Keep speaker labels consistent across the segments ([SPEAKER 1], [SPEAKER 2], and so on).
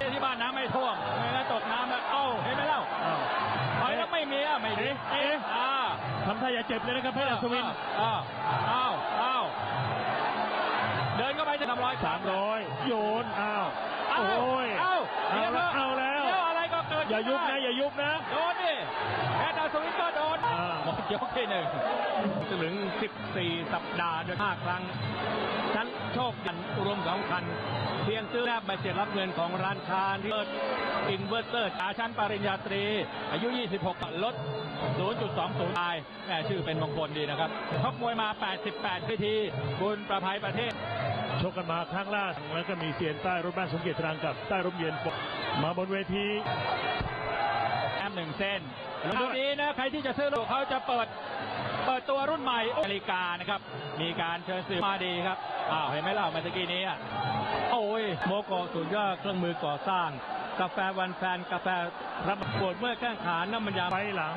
[SPEAKER 1] ได้ที่บ้านน้ำไม่ท่
[SPEAKER 2] วมไม่งั้ตกน้ำแล้วเอ้าเห็นไหมเล่าถ
[SPEAKER 1] อย
[SPEAKER 2] แล้วไม่มีอะไม่ดีเอ๊ะอ่า
[SPEAKER 1] ทำท่าอย่าเจ็บเลยนะครับเพชรอัศวิน
[SPEAKER 2] อ้าวอ้าวอ้าวเดินเข้าไปจะทำร้อย
[SPEAKER 1] สามร้อยโยนอ้าวโอ้ย
[SPEAKER 2] อ้าว
[SPEAKER 1] เอาแล้วเอาแล้ว
[SPEAKER 2] อะไรก็เกิด
[SPEAKER 1] อย่ายุบนะอย่ายุบนะ
[SPEAKER 2] โดนดิแอดอัศวินก็โดน ยกที่หนึ่งถึง 14 สัปดาห์ด้วย5ครั้งฉันโชคกันรวมสองคัน เพียงซื้อแลกใบเสร็จรับเงินของร้านค้าที่เปิดอินเวอร์เตอร์อาชั้นปริญญาตรี อายุ 26 ลด 0.20ตายแหม่ชื่อเป็นมงคลดีนะครับชกมวยมา 88 พิธีบุญประภัยประเทศ
[SPEAKER 1] ชกกันมาครั้งล่าสุดแล้วก็มีเซียนใต้รถบ้านสมเกียรติรังกับใต้ร่มเย็น มาบนเวที
[SPEAKER 2] มหนึ่งเส้นคราวนี้นะใครที่จะซื้อลูกเขาจะเปิด เปิดตัวรุ่นใหม่นาฬิกานะครับ มีการเชิญสื่อมาดีครับ อ้าวเห็นไหมเล่าเมื่อตะกี้นี้อะโอ้ยโมโกสุดยอดเครื่องมือก่อสร้าง กาแฟวันแฟนกาแฟรับปวดเมื่อยแข้งขาน้ำมันยา
[SPEAKER 1] ไปหลัง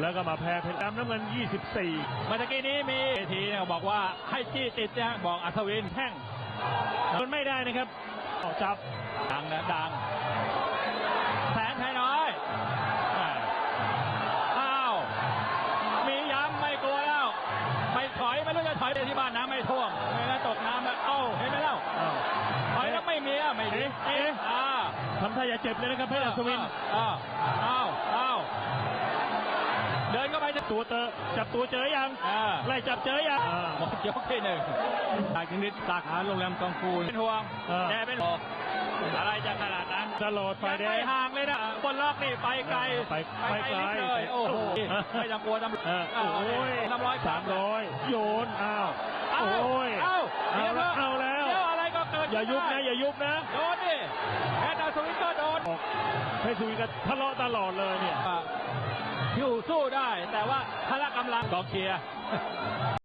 [SPEAKER 1] แล้วก็มาแพ้เพชรดำน้ำเงิน 24
[SPEAKER 2] เมื่อตะกี้นี้มีเวทีเนี่ยบอกว่าให้จี้ติดนะบอกอัศวิน
[SPEAKER 1] แท่งมันไม่ได้นะครับเอาจับ
[SPEAKER 2] ดังนะดัง อยไม่รู้จะถอยไปที่บ้านน้ำไม่ท่วมไม่งั้นตกน้ำแล้วเอ้าเห็นไหมเล่า
[SPEAKER 1] อ้าว
[SPEAKER 2] ถอยแล้วไม่มีอะไม่ดี
[SPEAKER 1] เอ๊ะ
[SPEAKER 2] อ่า
[SPEAKER 1] ทำท่าอย่าเจ็บเลยนะครับเพชรอัศวิน
[SPEAKER 2] อ้าวอ้าวอ้าว
[SPEAKER 1] ตัวเตอจับตัวเจอยัง
[SPEAKER 2] อ่า
[SPEAKER 1] ไล่จับเจอยังอ่า
[SPEAKER 2] หมดยกที่หนึ่งสายชนิดสาขาโรงแรมกองฟูเป็นห่วง
[SPEAKER 1] เออ
[SPEAKER 2] แกเป็นห่วงอะไรจะขนาดนั้น
[SPEAKER 1] ตลอดไฟ
[SPEAKER 2] ยัง
[SPEAKER 1] แด
[SPEAKER 2] ไม่
[SPEAKER 1] ง
[SPEAKER 2] ห่างเลยนะบนล็อกนี่ไปไกล
[SPEAKER 1] ไปไปไกล
[SPEAKER 2] นิดเลยโอ้โหไม่ต้องกลัวตำรวจ
[SPEAKER 1] เออโอ้ย
[SPEAKER 2] น้ำร้อย
[SPEAKER 1] สามร้อยโยนอ้าว
[SPEAKER 2] เอ้า
[SPEAKER 1] โอ้ย
[SPEAKER 2] เอ้า
[SPEAKER 1] เอา
[SPEAKER 2] ดี๋ยว
[SPEAKER 1] แล้ว
[SPEAKER 2] ถะ
[SPEAKER 1] เอาแล้ว
[SPEAKER 2] เดี๋ยวอะไรก็เกิด
[SPEAKER 1] อย่ายุบนะ
[SPEAKER 2] ได้
[SPEAKER 1] อย่ายุบนะ
[SPEAKER 2] โดนดิแอดดาสวินก็โดน
[SPEAKER 1] ออกเพชรสุวินก็ทะเลาะตลอดเลยเนี่ย
[SPEAKER 2] อยู่ สู้ได้ แต่ว่าพละกำลังกองเชียร์